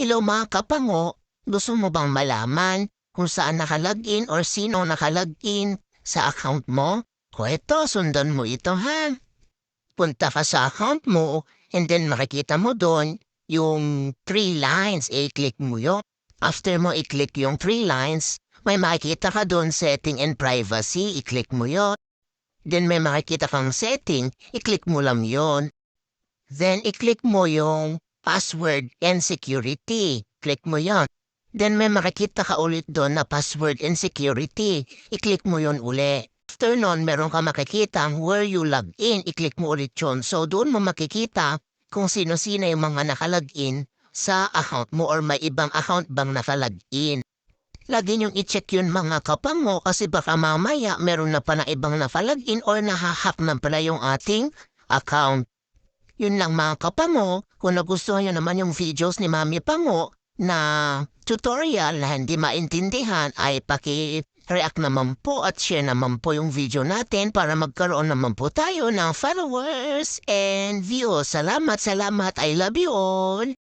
Hello mga kapango, gusto mo bang malaman kung saan nakalagin or sino nakalagin sa account mo? O eto, sundan mo ito ha. Punta ka sa account mo and then makikita mo doon yung three lines. I-click mo yun. After mo i-click yung three lines, may makikita ka doon setting and privacy. I-click mo yun. Then may makikita kang setting, i-click mo lang yon. Then i-click mo yung password and security. Click mo yon. Then may makikita ka ulit doon na password and security. I-click mo yon uli. After nun, meron ka makikita where you log in. I-click mo ulit yun. So doon mo makikita kung sino-sino yung mga nakalagin sa account mo or may ibang account bang nakalagin. Lagi niyong i-check yun mga kapango kasi baka mamaya meron na pa na ibang nakalagin or nahahack na pala yung ating account. Yun lang mga kapango, kung nagustuhan nyo naman yung videos ni Mami Pango na tutorial na hindi maintindihan ay paki-react naman po at share naman po yung video natin para magkaroon naman po tayo ng followers and views. Salamat, salamat. I love you all.